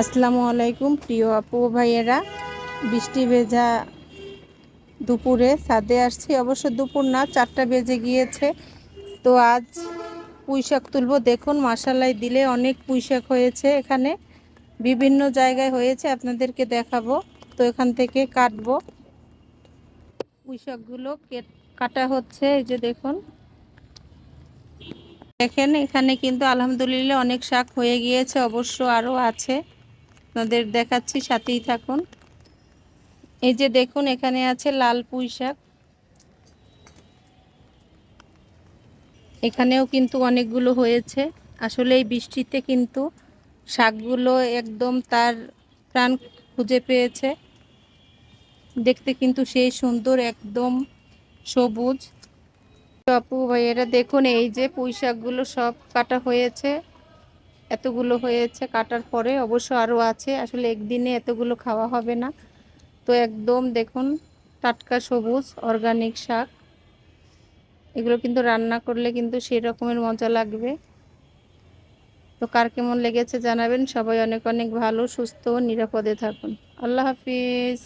আসসালামু আলাইকুম, প্রিয় আপু ভাইয়েরা। বৃষ্টি ভেজা দুপুরে ছাদে আসছি। অবশ্য দুপুর না, চারটা বেজে গিয়েছে। তো আজ পুঁইশাক তুলবো। দেখুন মাসালাই দিলে অনেক পুঁইশাক হয়েছে এখানে। বিভিন্ন জায়গায় হয়েছে, আপনাদেরকে দেখাবো। তো এখান থেকে কাটবো। পুঁইশাকগুলো কাটা হচ্ছে, এই যে দেখুন। দেখেন, এখানে কিন্তু আলহামদুলিল্লাহ অনেক শাক হয়ে গিয়েছে, অবশ্য আরও আছে। আপনাদের দেখাচ্ছি, সাথেই থাকুন। এই যে দেখুন, এখানে আছে লাল পুঁই শাক। এখানেও কিন্তু অনেকগুলো হয়েছে। আসলে এই বৃষ্টিতে কিন্তু শাকগুলো একদম তার প্রাণ খুঁজে পেয়েছে। দেখতে কিন্তু সেই সুন্দর, একদম সবুজ। আপু ভাইয়েরা দেখুন, এই যে পুঁই শাকগুলো সব কাটা হয়েছে। এতগুলো হয়েছে, কাটার পরে অবশ্য আরও আছে। আসলে একদিনে এতগুলো খাওয়া হবে না। তো একদম দেখুন, টাটকা সবুজ অর্গানিক শাক। এগুলো কিন্তু রান্না করলে কিন্তু সেই রকমের মজা লাগবে। তো কার কেমন লেগেছে জানাবেন। সবাই অনেক অনেক ভালো, সুস্থ, নিরাপদে থাকুন। আল্লাহ হাফিজ।